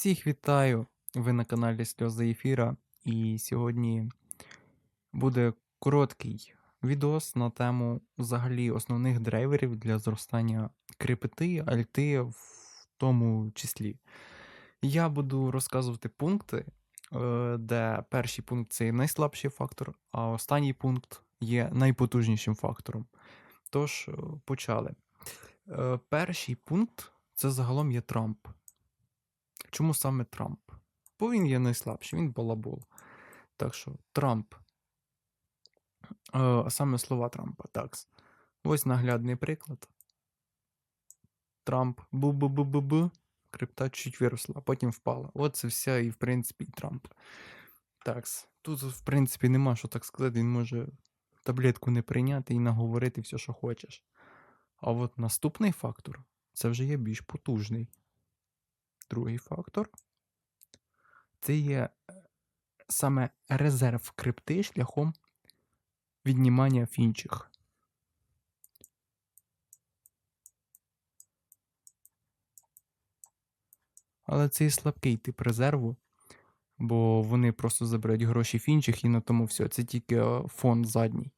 Всіх вітаю! Ви на каналі Сльози Ефіра, і сьогодні буде короткий відос на тему взагалі основних драйверів для зростання крипти, альти в тому числі. Я буду розказувати пункти, е, де перший пункт це найслабший фактор, а останній пункт є найпотужнішим фактором. Тож, е, почали. Е, Перший пункт це загалом є Трамп. Чому саме Трамп? Бо він є найслабший, він балабол. Так що Трамп. Е, А саме слова Трампа. Так. Ось наглядний приклад. Трамп бу-бу-бу-бу-бу. Крипта чуть виросла, а потім впала. От це вся і, в принципі, і Трамп. Так. Тут, в принципі, нема що так сказати. Він може таблетку не прийняти і наговорити все, що хочеш. А от наступний фактор це вже є більш потужний. Другий фактор це є е, саме резерв крипти шляхом віднімання фінчих. Але це і слабкий тип резерву, бо вони просто забирають гроші фінчих і на тому все. Це тільки е, фонд задній.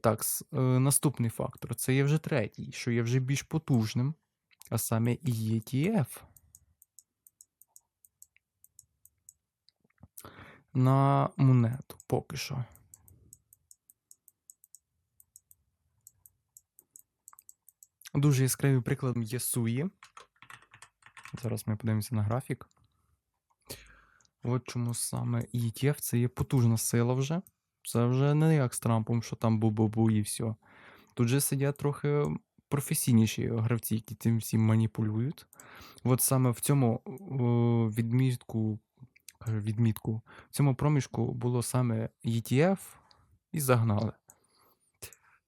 Так, е, наступний фактор це є вже третій, що є вже більш потужним, а саме ETF. На монету поки що. Дуже яскравим прикладом є Суї. Зараз ми подивимося на графік. От чому саме ETF це є потужна сила вже. Це вже не як з Трампом, що там бу-бу-бу і все. Тут же сидять трохи професійніші гравці, які цим всім маніпулюють. От саме в цьому о, відмітку, відмітку, в цьому проміжку було саме ETF і загнали.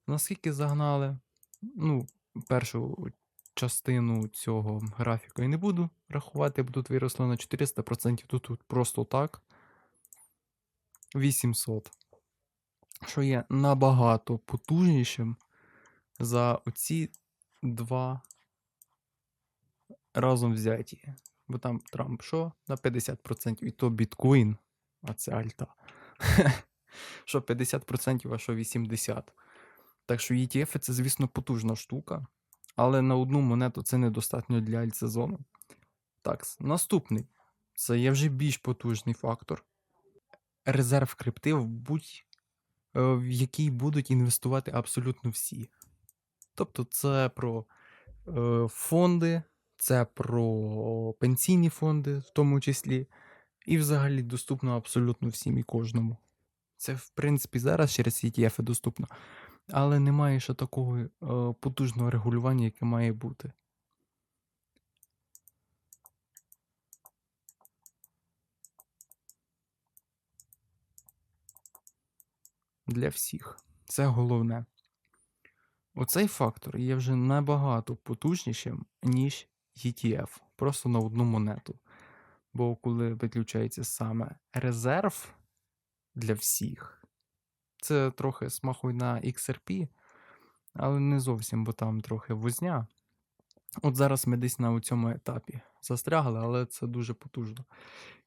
Наскільки загнали? Ну, першу частину цього графіка я не буду рахувати, бо тут виросло на 400%, тут, тут просто так. 800. Що є набагато потужнішим за оці два разом взяті. Бо там Трамп що? На 50%, і то біткоін, а це альта. Що 50%, а що 80%. Так що ETF це, звісно, потужна штука, але на одну монету це недостатньо для альтсезону. Так, наступний. Це є вже більш потужний фактор. Резерв крипти, в будь е, будуть інвестувати абсолютно всі. Тобто, це про е, фонди, це про пенсійні фонди, в тому числі, і взагалі доступно абсолютно всім і кожному. Це, в принципі, зараз через ETF доступно, але немає ще такого е, потужного регулювання, яке має бути. Для всіх. Це головне. Оцей фактор є вже набагато потужнішим, ніж ETF, просто на одну монету. Бо коли виключається саме резерв для всіх, це трохи смахує на XRP, але не зовсім, бо там трохи возня. От зараз ми десь на цьому етапі застрягли, але це дуже потужно.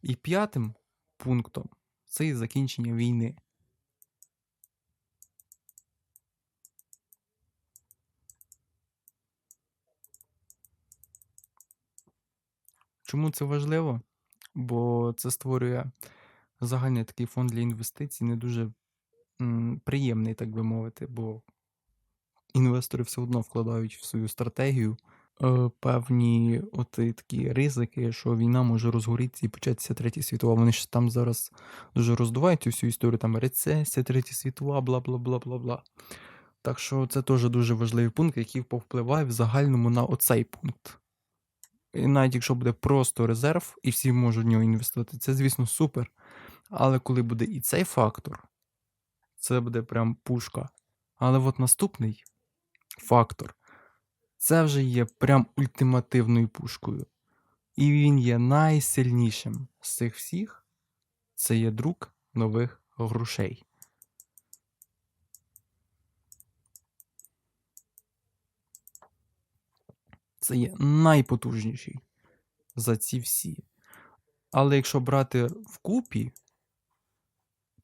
І п'ятим пунктом це і закінчення війни. Чому це важливо? Бо це створює загальний такий фонд для інвестицій, не дуже м, приємний, так би мовити, бо інвестори все одно вкладають в свою стратегію е, певні от такі ризики, що війна може розгорітися і початися третя світова. Вони ж там зараз дуже роздувають всю історію, там рецесія, третя світова, бла бла бла бла бла. Так що це теж дуже важливий пункт, який повпливає в загальному на оцей пункт. І навіть якщо буде просто резерв, і всі можуть в нього інвестувати, це, звісно, супер. Але коли буде і цей фактор, це буде прям пушка. Але от наступний фактор, це вже є прям ультимативною пушкою. І він є найсильнішим з цих всіх. Це є друк нових грошей. Це є найпотужніший за ці всі. Але якщо брати вкупі,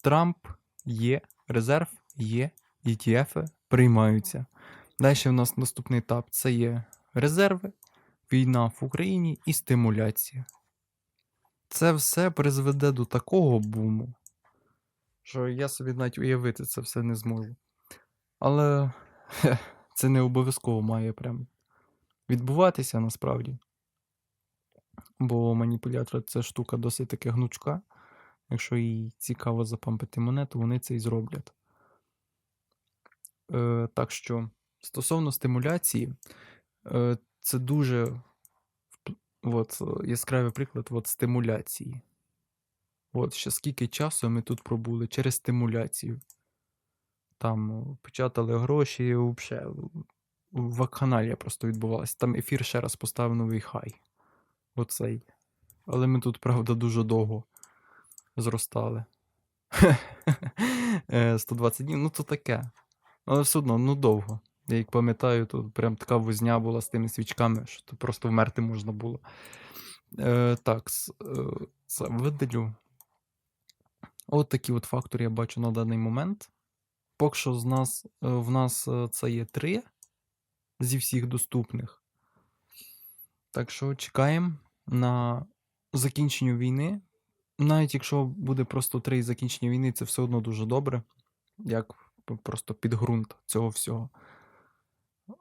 Трамп є, резерв є, ETF приймаються. Далі у нас наступний етап це є резерви, війна в Україні і стимуляція. Це все призведе до такого буму, що я собі навіть уявити це все не зможу. Але це не обов'язково має прям відбуватися насправді. Бо маніпулятор це штука досить таки гнучка. Якщо їй цікаво запампити монету, вони це і зроблять. Е, так що, стосовно стимуляції, е, це дуже от, е, яскравий приклад от, стимуляції. От ще скільки часу ми тут пробули через стимуляцію. Там о, печатали гроші, взагалі. В вакханалія просто відбувалася. Там ефір ще раз поставив новий хай. Оцей. Але ми тут, правда, дуже довго зростали. Е, 120 днів, ну то таке. Але все одно, ну довго. Я як пам'ятаю, тут прям така возня була з тими свічками, що то просто вмерти можна було. Е, так, е, це видалю. От такі от фактори я бачу на даний момент. Поки що з нас, е, в нас е, це є три зі всіх доступних. Так що чекаємо на закінчення війни. Навіть якщо буде просто три закінчення війни, це все одно дуже добре. Як просто підґрунт цього всього.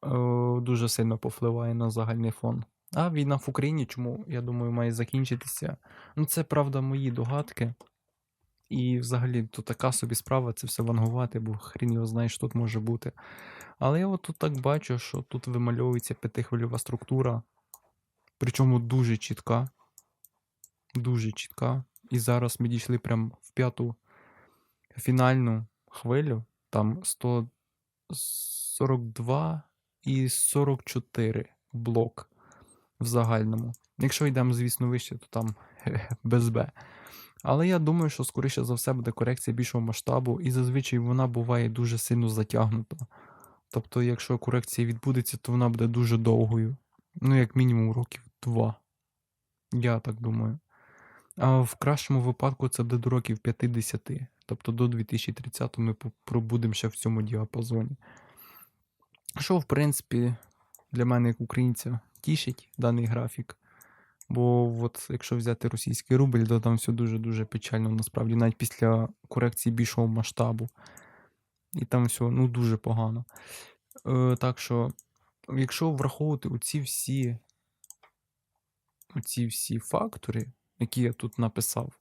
Е, Дуже сильно повпливає на загальний фон. А війна в Україні, чому, я думаю, має закінчитися. Ну, це правда мої догадки. І взагалі то така собі справа це все вангувати, бо хрін його знає, що тут може бути. Але я от тут так бачу, що тут вимальовується п'ятихвильова структура, причому дуже чітка. Дуже чітка. І зараз ми дійшли прям в п'яту фінальну хвилю. Там 142 і 44 блок в загальному. Якщо йдемо, звісно, вище, то там без Б. Але я думаю, що скоріше за все буде корекція більшого масштабу, і зазвичай вона буває дуже сильно затягнута. Тобто, якщо корекція відбудеться, то вона буде дуже довгою. Ну, як мінімум, років два. Я так думаю. А в кращому випадку це буде до років 50. Тобто до 2030 ми пробудемо ще в цьому діапазоні. Що, в принципі, для мене, як українця, тішить даний графік. Бо от якщо взяти російський рубль, то там все дуже-дуже печально насправді, навіть після корекції більшого масштабу. І там все ну, дуже погано. Е, так що, якщо враховувати оці всі, оці всі фактори, які я тут написав,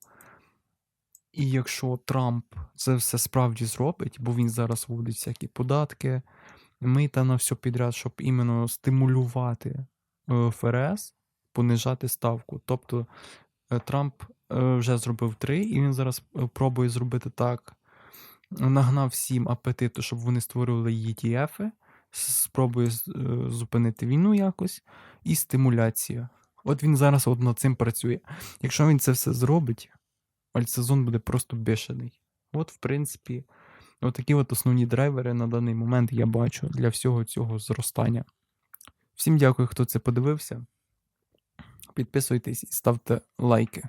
і якщо Трамп це все справді зробить, бо він зараз вводить всякі податки, мита на все підряд, щоб іменно стимулювати е, ФРС, понижати ставку. Тобто е, Трамп е, вже зробив три, і він зараз е, пробує зробити так. Нагнав всім апетиту, щоб вони створювали ETF, спробує зупинити війну якось, і стимуляція. От він зараз от над цим працює. Якщо він це все зробить, альтсезон буде просто бешений. От, в принципі, от такі от основні драйвери на даний момент я бачу для всього цього зростання. Всім дякую, хто це подивився. Підписуйтесь і ставте лайки.